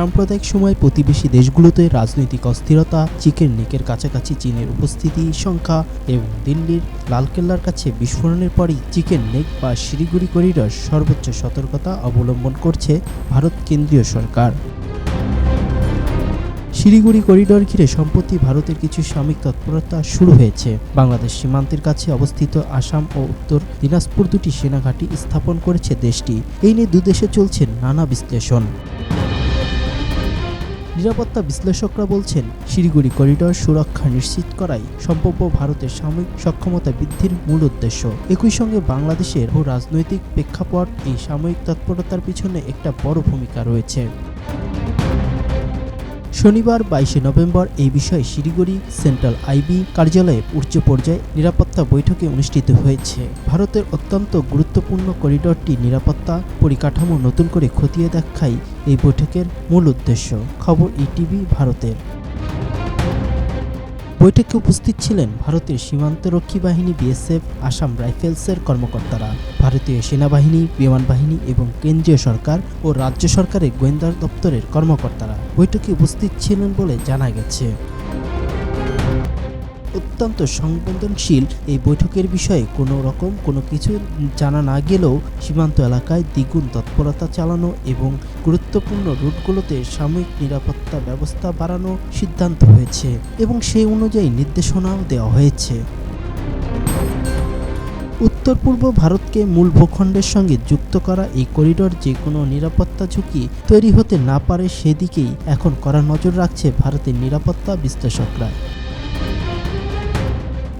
সাম্প্রদায়িক সময় প্রতিবেশী দেশগুলোতে রাজনৈতিক অস্থিরতা, চিকেন নেকের কাছাকাছি চীনের উপস্থিতি সংখ্যা এবং দিল্লির লালকেল্লার কাছে বিস্ফোরণের পরই চিকেন নেক বা শিলিগুড়ি করিডর সর্বোচ্চ সতর্কতা অবলম্বন করছে ভারত কেন্দ্রীয় সরকার। শিলিগুড়ি করিডর ঘিরে সম্প্রতি ভারতের কিছু সাময়িক তৎপরতা শুরু হয়েছে। বাংলাদেশ সীমান্তের কাছে অবস্থিত আসাম ও উত্তর দিনাজপুর দুটি সেনাঘাঁটি স্থাপন করেছে দেশটি। এই নিয়ে দুদেশে চলছে নানা বিশ্লেষণ। নিরাপত্তা বিশ্লেষকরা বলছেন, শিলিগুড়ি করিডোর সুরক্ষা নিশ্চিত করাই সম্ভাব্য ভারতের সাময়িক সক্ষমতা বৃদ্ধির মূল উদ্দেশ্য। একই সঙ্গে বাংলাদেশের ও রাজনৈতিক প্রেক্ষাপট এই সাময়িক তৎপরতার পিছনে একটা বড় ভূমিকা রয়েছে। শনিবার বাইশে নভেম্বর এই বিষয়ে শিলিগুড়ি সেন্ট্রাল আইবি কার্যালয়ে উচ্চ পর্যায়ে নিরাপত্তা বৈঠকে অনুষ্ঠিত হয়েছে। ভারতের অত্যন্ত গুরুত্বপূর্ণ করিডরটি নিরাপত্তা পরিকাঠামো নতুন করে খতিয়ে দেখাই এই বৈঠকের মূল উদ্দেশ্য। খবর ইটিভি ভারতের। বৈঠকে উপস্থিত ছিলেন ভারতের সীমান্তরক্ষী বাহিনী বিএসএফ, আসাম রাইফেলসের কর্মকর্তারা, ভারতীয় সেনাবাহিনী, বিমান বাহিনী এবং কেন্দ্রীয় সরকার ও রাজ্য সরকারের গোয়েন্দা দপ্তরের কর্মকর্তারা। বৈঠকে উপস্থিত ছিলেন বলে জানা গেছে। অত্যন্ত সংবেদনশীল এই বৈঠকের বিষয়ে কোনো রকম কোনো কিছু জানা না গেলেও সীমান্ত এলাকায় দ্বিগুণ তৎপরতা চালানো এবং গুরুত্বপূর্ণ রুটগুলোতে সাময়িক নিরাপত্তা ব্যবস্থা বাড়ানো সিদ্ধান্ত হয়েছে এবং সেই অনুযায়ী নির্দেশনাও দেওয়া হয়েছে। উত্তর পূর্ব ভারতকে মূল ভূখণ্ডের সঙ্গে যুক্ত করা এই করিডর যে কোনো নিরাপত্তা ঝুঁকি তৈরি হতে না পারে সেদিকেই এখন কড়া নজর রাখছে ভারতের নিরাপত্তা বিশ্লেষকরা।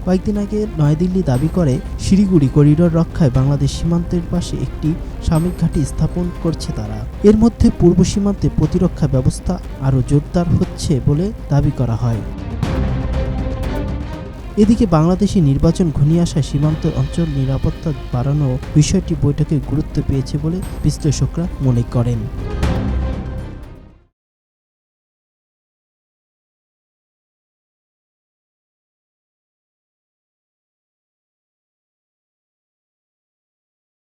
কয়েকদিন আগে নয়াদিল্লি দাবি করে শিলিগুড়ি করিডর রক্ষায় বাংলাদেশ সীমান্তের পাশে একটি সামরিক ঘাঁটি স্থাপন করছে তারা। এর মধ্যে পূর্ব সীমান্তে প্রতিরক্ষা ব্যবস্থা আরও জোরদার হচ্ছে বলে দাবি করা হয়। এদিকে বাংলাদেশি নির্বাচন ঘনিয়ে আসা সীমান্ত অঞ্চল নিরাপত্তা বাড়ানো বিষয়টি বৈঠকে গুরুত্ব পেয়েছে বলে বিশ্লেষকরা মনে করেন।